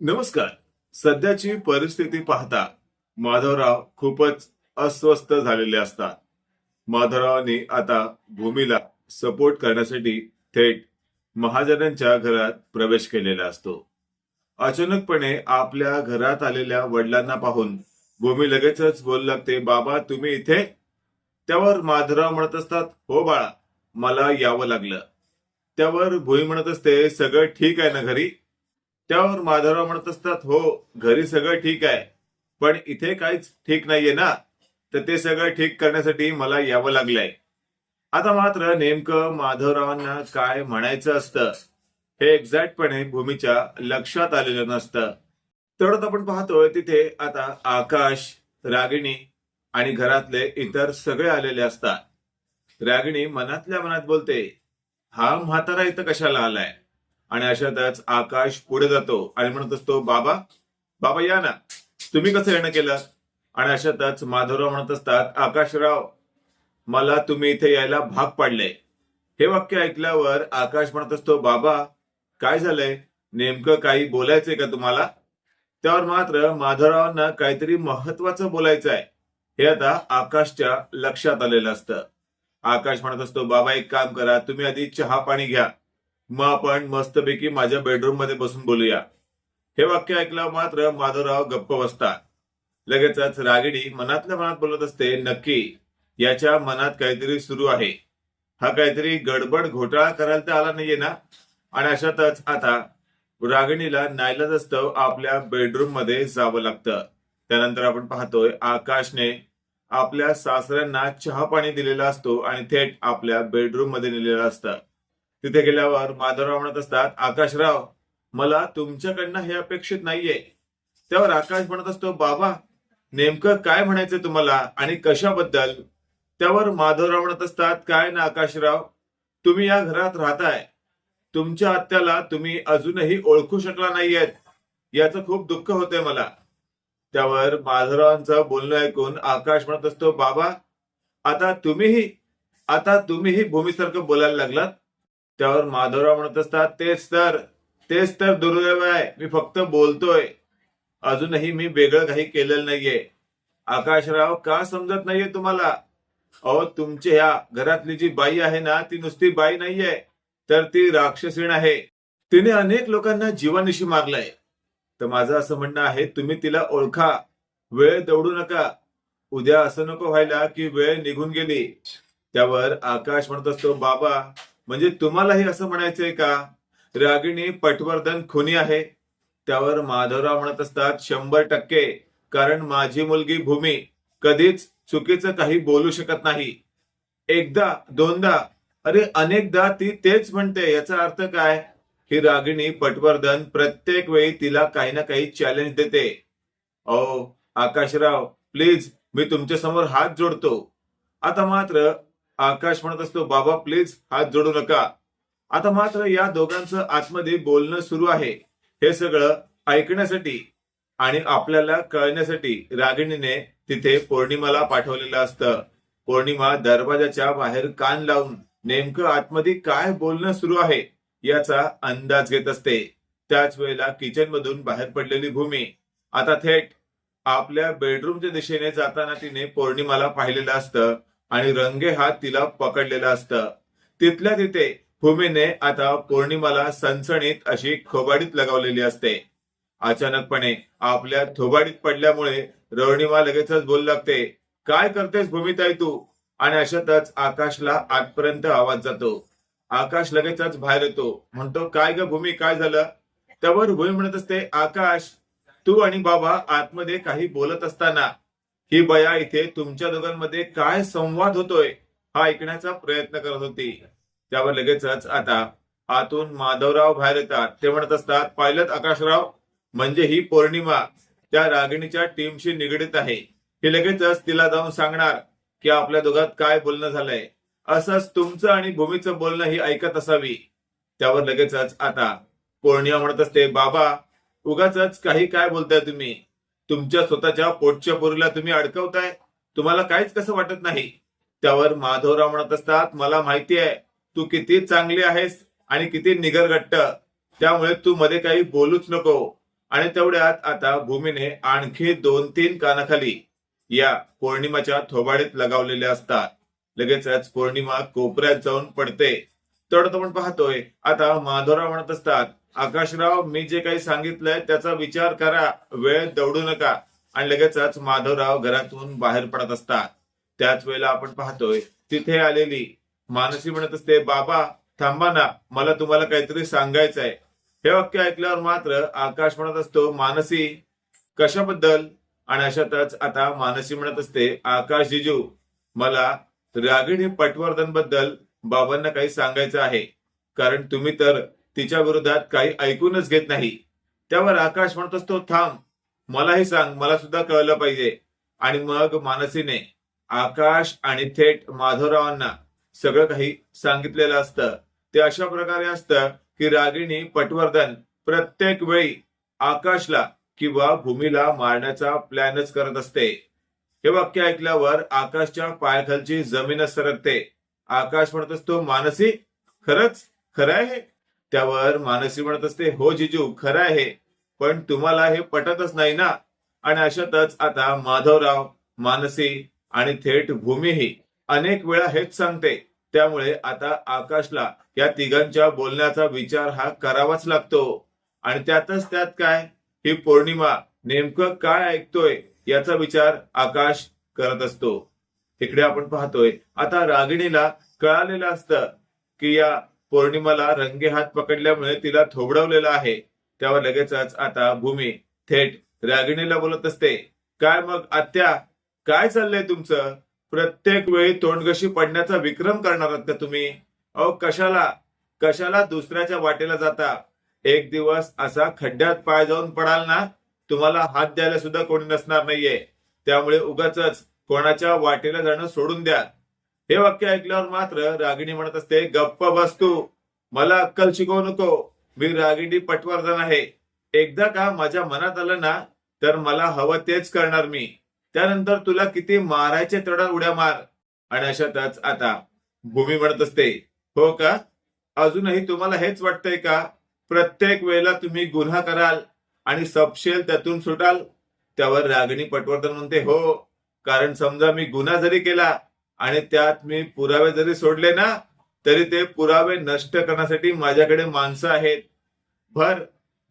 नमस्कार. सध्याची परिस्थिती पाहता माधवराव खूपच अस्वस्थ झालेले असतात. माधवरावांनी आता भूमीला सपोर्ट करण्यासाठी थेट महाजनांच्या घरात प्रवेश केलेला असतो. अचानकपणे आपल्या घरात आलेल्या वडिलांना पाहून भूमी लगेचच बोलू लागते बाबा तुम्ही इथे? त्यावर माधवराव म्हणत असतात हो बाळा मला यावं लागलं. त्यावर भूमी म्हणत असते सगळं ठीक आहे ना घरी? त्यावर माधवराव म्हणत असतात हो घरी सगळं ठीक आहे पण इथे काहीच ठीक नाहीये ना तर ते सगळं ठीक करण्यासाठी मला यावं लागलंय. आता मात्र नेमकं माधवरावांना काय म्हणायचं असतं हे एक्झॅक्टपणे भूमीच्या लक्षात आलेलं नसतं. तर आपण पाहतोय तिथे आता आकाश रागिणी आणि घरातले इतर सगळे आलेले असतात. रागिणी मनातल्या मनात बोलते हा म्हातारा इथं कशाला आलाय? आणि अशातच आकाश पुढे जातो आणि म्हणत असतो बाबा बाबा या ना. तुम्ही कसं येणं केलं? आणि अशातच माधवराव म्हणत असतात आकाशराव मला तुम्ही इथे यायला भाग पाडले. हे वाक्य ऐकल्यावर आकाश म्हणत असतो बाबा काय झालंय? नेमकं काही बोलायचंय का तुम्हाला? त्यावर मात्र माधवरावांना काहीतरी महत्वाचं बोलायचं आहे. हे आता आकाशच्या लक्षात आलेलं असतं. आकाश म्हणत असतो बाबा एक काम करा. तुम्ही आधी चहा पाणी घ्या. मग आपण मस्तपैकी माझ्या बेडरूममध्ये बसून बोलूया. हे वाक्य ऐकल्यावर मात्र माधवराव गप्प बसतात. लगेचच रागिणी मनातल्या मनात बोलत असते नक्की याच्या मनात काहीतरी सुरू आहे. हा काहीतरी गडबड घोटाळा करायला तर आला नाहीये ना? आणि अशातच आता रागिणीला नाईलाज असतं आपल्या बेडरूममध्ये जावं लागतं. त्यानंतर आपण पाहतोय आकाशने आपल्या सासऱ्यांना चहा पाणी दिलेला असतो आणि थेट आपल्या बेडरूममध्ये नेलेलं असतं. तिथे गेल्यावर माधवराव म्हणत असतात आकाशराव मला तुमच्याकडनं हे अपेक्षित नाहीये. त्यावर आकाश म्हणत असतो बाबा नेमकं काय म्हणायचं तुम्हाला आणि कशाबद्दल? त्यावर माधवराव म्हणत असतात काय ना आकाशराव तुम्ही या घरात राहताय. तुमच्या आत्याला तुम्ही अजूनही ओळखू शकला नाहीयेत. याचं खूप दुःख होतंय मला. त्यावर माधवरावांचं बोलणं ऐकून आकाश म्हणत असतो बाबा आता तुम्हीही आता तुम्हीही भूमीसारखं बोलायला लागलात? त्यावर माधवराव म्हणत असतात तेच तर तेच तर दुर्दैव आहे. मी फक्त बोलतोय. अजूनही मी वेगळं काही केलेलं नाहीये. आकाशराव का समजत नाहीये तुम्हाला? अहो तुमच्या ह्या घरातली जी बाई आहे ना ती नुसती बाई नाहीये तर ती राक्षसीण आहे. तिने अनेक लोकांना जीवानिशी मारलंय. तर माझं असं म्हणणं आहे तुम्ही तिला ओळखा. वेळ दौडू नका. उद्या असं नको व्हायला की वेळ निघून गेली. त्यावर आकाश म्हणत असतो बाबा म्हणजे तुम्हालाही असं म्हणायचंय का? रागिणी पटवर्धन खुनी आहे. त्यावर माधवराव म्हणत असतात शंभर टक्के. कारण माझी मुलगी भूमी कधीच चुकीचं काही बोलू शकत नाही. एकदा दोनदा अरे अनेकदा ती तेच म्हणते. याचा अर्थ काय? ही रागिणी पटवर्धन प्रत्येक वेळी तिला काही ना काही चॅलेंज देते. ओ आकाशराव प्लीज मी तुमच्यासमोर हात जोडतो. आता मात्र आकाश म्हणत असतो बाबा प्लीज हात जोडू नका. आता मात्र या दोघांचं आतमध्ये बोलणं सुरू आहे. हे सगळं ऐकण्यासाठी आणि आपल्याला कळण्यासाठी रागिणीने तिथे पौर्णिमाला पाठवलेलं असतं. पौर्णिमा दरवाजाच्या बाहेर कान लावून नेमकं आतमध्ये काय बोलणं सुरू आहे याचा अंदाज घेत असते. त्याच वेळेला किचन मधून बाहेर पडलेली भूमी. आता थेट आपल्या बेडरूमच्या दिशेने जाताना तिने पौर्णिमाला पाहिलेलं असतं. आणि रंगे हात तिला पकडलेलं असतं. तिथल्या तिथे भूमीने आता पौर्णिमाला सणसणीत अशी खोबाडीत लगावलेली असते. अचानकपणे आपल्या थोबाडीत पडल्यामुळे रवणिमा लगेचच बोलू लागते काय करतेस भूमिताई तू? आणि अशातच आकाशला आतपर्यंत आवाज जातो. आकाश लगेचच बाहेर येतो. म्हणतो काय ग भूमी काय झालं? त्यावर भूमी म्हणत असते आकाश तू आणि बाबा आतमध्ये काही बोलत असताना ही बया इथे तुमच्या दोघांमध्ये काय संवाद होतोय हा ऐकण्याचा प्रयत्न करत होती. त्यावर लगेचच आता आतून माधवराव बाहेर येतात. ते म्हणत असतात पायलट आकाशराव म्हणजे ही पौर्णिमा त्या रागिणीच्या टीमशी निगडीत आहे. हे लगेचच तिला जाऊन सांगणार की आपल्या दोघात काय बोलणं झालंय. असंच तुमचं आणि भूमीचं बोलणं ही ऐकत असावी. त्यावर लगेचच आता पौर्णिमा म्हणत असते बाबा उगाच काही काय बोलताय तुम्ही? तुमच्या स्वतःच्या पोटच्या पोरीला तुम्ही अडकवताय. तुम्हाला काहीच कसं वाटत नाही. त्यावर माधवराव म्हणत असतात मला माहिती आहे तू किती चांगली आहेस आणि किती निगरगट्ट. त्यामुळे तू मध्ये काही बोलूच नको. आणि तेवढ्यात आता भूमीने आणखी दोन तीन कानाखाली या पौर्णिमाच्या थोबाडीत लगावलेले असतात. लगेचच पौर्णिमा कोपऱ्यात जाऊन पडते. तेवढं आपण पाहतोय. आता माधवराव म्हणत असतात आकाशराव मी जे काही सांगितलंय त्याचा विचार करा. वेळ दौडू नका. आणि लगेचच माधवराव घरातून बाहेर पडत असतात. त्याच वेळेला आपण पाहतोय तिथे आलेली मानसी म्हणत असते बाबा थांबा ना मला तुम्हाला काहीतरी सांगायचं आहे हे वाक्य ऐकल्यावर मात्र आकाश म्हणत असतो मानसी कशाबद्दल? आणि अशातच आता मानसी म्हणत असते आकाश जिजू मला रागिणी पटवर्धनबद्दल बाबांना काही सांगायचं आहे. कारण तुम्ही तर तिच्या विरोधात काही ऐकूनच घेत नाही. त्यावर आकाश म्हणत असतो थांब मलाही सांग मला सुद्धा कळलं पाहिजे. आणि मग मानसीने आकाश आणि थेट माधवरावांना सगळं काही सांगितलेलं असतं. ते अशा प्रकारे असतं की रागिणी पटवर्धन प्रत्येक वेळी आकाशला किंवा भूमीला मारण्याचा प्लॅनच करत असते. हे वाक्य ऐकल्यावर आकाशच्या पायाखालची जमीनच सरकते. आकाश म्हणत असतो मानसी खरंच? खरं आहे त्यावर मानसी म्हणत असते हो जिजू खरं आहे पण तुम्हाला हे पटतच नाही ना? आणि अशातच आता माधवराव मानसी आणि थेट भूमीही अनेक वेळा हेच सांगते. त्यामुळे आता आकाशला या तिघांच्या बोलण्याचा विचार हा करावाच लागतो. आणि त्यातच त्यात काय? ही पौर्णिमा नेमकं काय ऐकतोय? याचा विचार आकाश करत असतो. इकडे आपण पाहतोय आता रागिणीला कळालेलं असतं की या पौर्णिमाला रंगे हात पकडल्यामुळे तिला थोबडवलेलं आहे. त्यावर लगेचच आता भूमी थेट रागिणीला बोलत असते काय मग आत्या काय चाललंय तुमचं? प्रत्येक वेळी तोंडगशी पडण्याचा विक्रम करणार आहात का तुम्ही? अहो कशाला? कशाला दुसऱ्याच्या वाटेला जाता? एक दिवस असा खड्ड्यात पाय जाऊन पडाल ना तुम्हाला हात द्यायला सुद्धा कोणी नसणार नाहीये. त्यामुळे उगाच कोणाच्या वाटेला जाणं सोडून द्या. हे वाक्य ऐकल्यावर मात्र रागिणी म्हणत असते गप्प बस तू. मला अक्कल शिकवू नको. मी रागिणी पटवर्धन आहे. एकदा का माझ्या मनात आलं ना तर मला हवं तेच करणार मी. त्यानंतर तुला किती मारायचे तडा उड्या मार. आणि अशातच आता भूमी म्हणत असते हो का? अजूनही तुम्हाला हेच वाटतंय का? प्रत्येक वेळेला तुम्ही गुन्हा कराल आणि सपशेल त्यातून सुटाल. त्यावर रागिणी पटवर्धन म्हणते हो. कारण समजा मी गुन्हा जरी केला आणि त्यात मी पुरावे जरी सोडले ना तरी ते पुरावे नष्ट करण्यासाठी माझ्याकडे माणसं आहेत. भर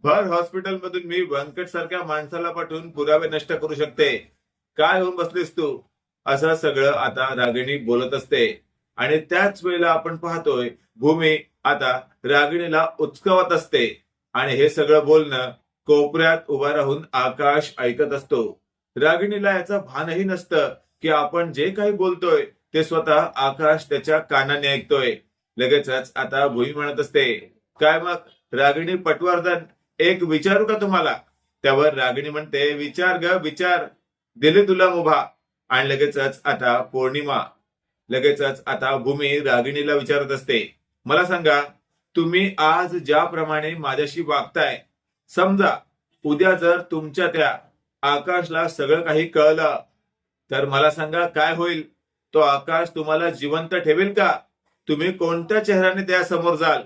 भर हॉस्पिटलमधून मी व्यंकट सारख्या माणसाला पाठवून पुरावे नष्ट करू शकते. काय होऊन बसलीस तू? असं सगळं आता रागिणी बोलत असते. आणि त्याच वेळेला आपण पाहतोय भूमी आता रागिणीला उचकवत असते. आणि हे सगळं बोलणं कोपऱ्यात उभा राहून आकाश ऐकत असतो. रागिणीला याचं भानही नसतं की आपण जे काही बोलतोय ते स्वतः आकाश त्याच्या कानाने ऐकतोय. लगेचच आता भूमी म्हणत असते काय मग रागिणी पटवर्धन एक विचारू का तुम्हाला? त्यावर रागिणी म्हणते विचार ग विचार. दिले तुला मुभा. आणि लगेचच आता पौर्णिमा. लगेचच आता भूमी रागिणीला विचारत असते मला सांगा तुम्ही आज ज्याप्रमाणे माझ्याशी वागताय समजा उद्या जर तुमच्या त्या आकाशला सगळं काही कळलं तर मला सांगा काय होईल? तो आकाश तुम्हाला जिवंत ठेवेल का? तुम्ही कोणत्या चेहऱ्याने त्या समोर जाल?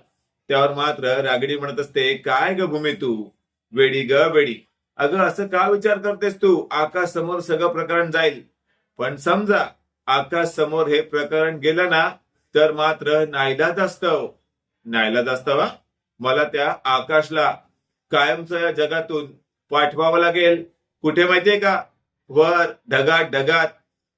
त्यावर मात्र रागडी म्हणत असते काय ग भूमी तू? वेडी ग वेडी. अगं असं का विचार करतेस तू? आकाश समोर सगळं प्रकरण जाईल. पण समजा आकाश समोर हे प्रकरण गेलं ना तर मात्र नाईलाज असतं. नायलाज असतं वा मला त्या आकाशला कायमचं या जगातून पाठवावं लागेल. कुठे माहितीये का? वर ढगात ढगात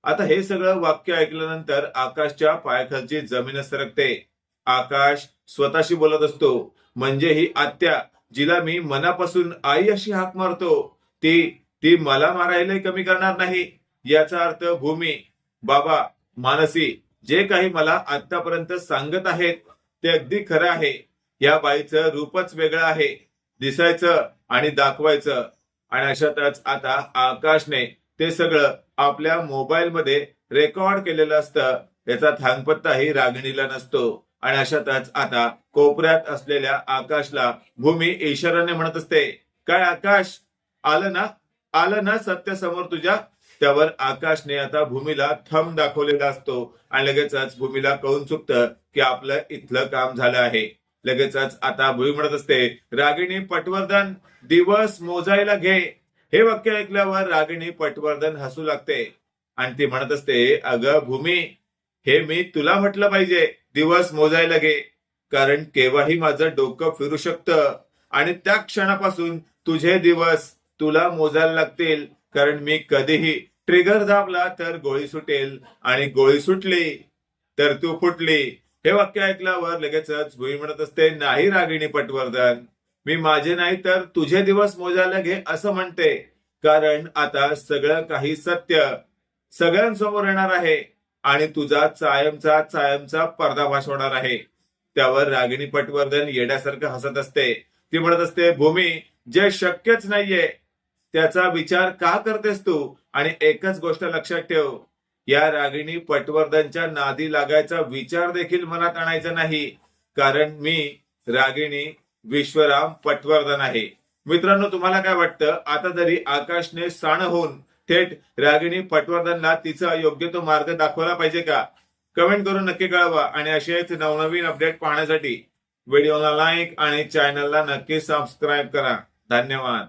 आता हे सगळं वाक्य ऐकल्यानंतर आकाशच्या पायाखालची जमीन सरकते. आकाश स्वतःशी बोलत असतो. म्हणजे ही आत्या जिला मी मनापासून आई अशी हाक मारतो. ती ती मला मारायला कमी करणार नाही. याचा अर्थ भूमी बाबा मानसी जे काही मला आतापर्यंत सांगत आहेत ते अगदी खरं आहे. या बाईचं रूपच वेगळं आहे. दिसायचं आणि दाखवायचं. आणि अशातच आता आकाशने ते सगळं आपल्या मोबाईलमध्ये रेकॉर्ड केलेलं असतं. याचा थांगपत्ताही रागिणीला नसतो. आणि अशातच आता कोपऱ्यात असलेल्या आकाशला भूमी इशाराने म्हणत असते काय आकाश? आलं ना? आलं ना सत्य समोर तुझ्या? त्यावर आकाशने आता भूमीला थंब दाखवलेला असतो. आणि लगेचच भूमीला कळून चुकतं की आपलं इथलं काम झालं आहे. लगेचच आता भूमी म्हणत असते रागिणी पटवर्धन दिवस मोजायला घे. हे वाक्य ऐकल्यावर रागिणी पटवर्धन हसू लागते. आणि ती म्हणत असते अगं भूमी हे मी तुला म्हटलं पाहिजे दिवस मोजायला घे. कारण केव्हाही माझं डोकं फिरू शकतं. आणि त्या क्षणापासून तुझे दिवस तुला मोजायला लागतील. कारण मी कधीही ट्रिगर दाबला तर गोळी सुटेल. आणि गोळी सुटली तर तू फुटली. हे वाक्य ऐकल्यावर लगेचच भुई म्हणत असते नाही रागिणी पटवर्धन. मी माझे नाही तर तुझे दिवस मोजायला घे असं म्हणते. कारण आता सगळं काही सत्य सगळ्यांसमोर येणार आहे आणि तुझा चायमचा चायमचा पर्दाफाश होणार आहे. त्यावर रागिणी पटवर्धन येण्यासारखं हसत असते. ती म्हणत असते भूमी जे शक्यच नाहीये त्याचा विचार का करतेस तू? आणि एकच गोष्ट लक्षात ठेव या रागिणी पटवर्धनच्या नादी लागायचा विचार देखील मनात आणायचा नाही. कारण मी रागिणी विश्वराम पटवर्धन आहे. मित्रांनो तुम्हाला काय वाटतं? आता जरी आकाशने साण होऊन थेट रागिणी पटवर्धनला तिचा योग्य तो मार्ग दाखवला पाहिजे का? कमेंट करून नक्की कळवा आणि असेच नवनवीन अपडेट पाहण्यासाठी व्हिडिओला लाईक आणि चॅनलला नक्की सबस्क्राईब करा. धन्यवाद.